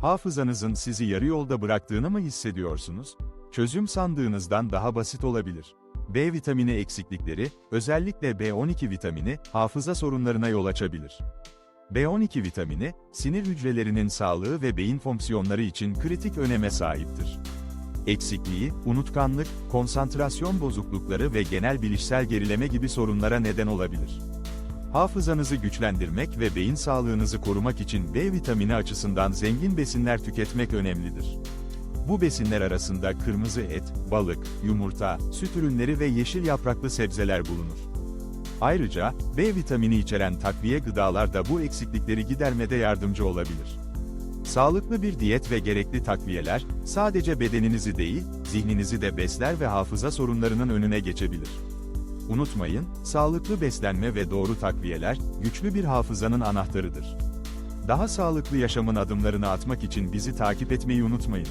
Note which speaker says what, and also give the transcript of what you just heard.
Speaker 1: Hafızanızın sizi yarı yolda bıraktığını mı hissediyorsunuz? Çözüm sandığınızdan daha basit olabilir. B vitamini eksiklikleri, özellikle B12 vitamini, hafıza sorunlarına yol açabilir. B12 vitamini, sinir hücrelerinin sağlığı ve beyin fonksiyonları için kritik öneme sahiptir. Eksikliği, unutkanlık, konsantrasyon bozuklukları ve genel bilişsel gerileme gibi sorunlara neden olabilir. Hafızanızı güçlendirmek ve beyin sağlığınızı korumak için B vitamini açısından zengin besinler tüketmek önemlidir. Bu besinler arasında kırmızı et, balık, yumurta, süt ürünleri ve yeşil yapraklı sebzeler bulunur. Ayrıca, B vitamini içeren takviye gıdalar da bu eksiklikleri gidermede yardımcı olabilir. Sağlıklı bir diyet ve gerekli takviyeler, sadece bedeninizi değil, zihninizi de besler ve hafıza sorunlarının önüne geçebilir. Unutmayın, sağlıklı beslenme ve doğru takviyeler, güçlü bir hafızanın anahtarıdır. Daha sağlıklı yaşamın adımlarını atmak için bizi takip etmeyi unutmayın.